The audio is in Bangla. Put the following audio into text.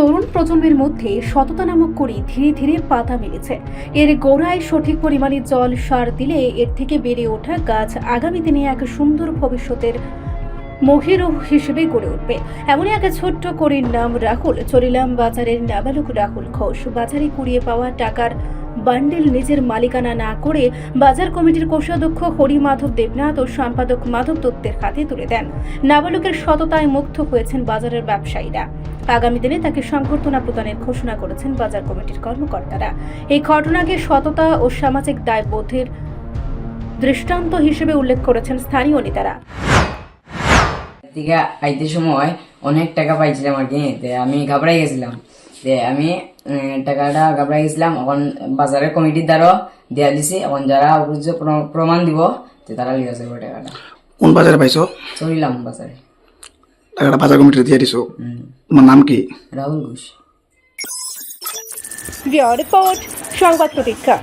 তরুণ প্রজন্মের মধ্যে সততা নামক করি ধীরে ধীরে পাতা মেলেছে। এর গোড়ায় সঠিক পরিমাণে জল সার দিলে এর থেকে বেড়ে ওঠা গাছ আগামী দিনে এক সুন্দর ভবিষ্যতের মহিরু হিসেবে গড়ে উঠবে। এমনই এক ছোট্ট করির নাম রাহুল। চরিলাম বাজারের নাবালক রাহুল ঘোষ। বাজারে কুড়িয়ে পাওয়া টাকার বান্ডেল নিজের মালিকানা না করে বাজার কমিটির কোষাধ্যক্ষ হরি মাধব দেবনাথ ও সম্পাদক মাধব দত্তের হাতে তুলে দেন। নাবালকের সততায় মুগ্ধ হয়েছেন বাজারের ব্যবসায়ীরা। আগামী দিনে তাকে সংবর্ধনা প্রদানের ঘোষণা করেছেন বাজার কমিটির কর্মকর্তারা। এই ঘটনাকে সততা ও সামাজিক দায়বোধের দৃষ্টান্ত হিসেবে উল্লেখ করেছেন স্থানীয় নেতারা। থেকে আইতে সময় অনেক টাকা পাইছিলাম আর কি আমি ঘাবড়াই গেছিলাম। তে আমি টাকাটা ঘাবড়াই গেছিলাম এখন বাজারের কমিটির দ্বারা দেয়া দিছি এখন যারা প্রমাণ দিব তে তারা লিয়ে আসবে টাকাটা। কোন বাজারে পাইছো? চলিলাম বাজারে। টাকাটা বাজার কমিটিতে দিয়ে দিছো। তোমার নাম কি? রাহুল ঘোষ। রিপোর্ট সংবাদ প্রতীক্ষা।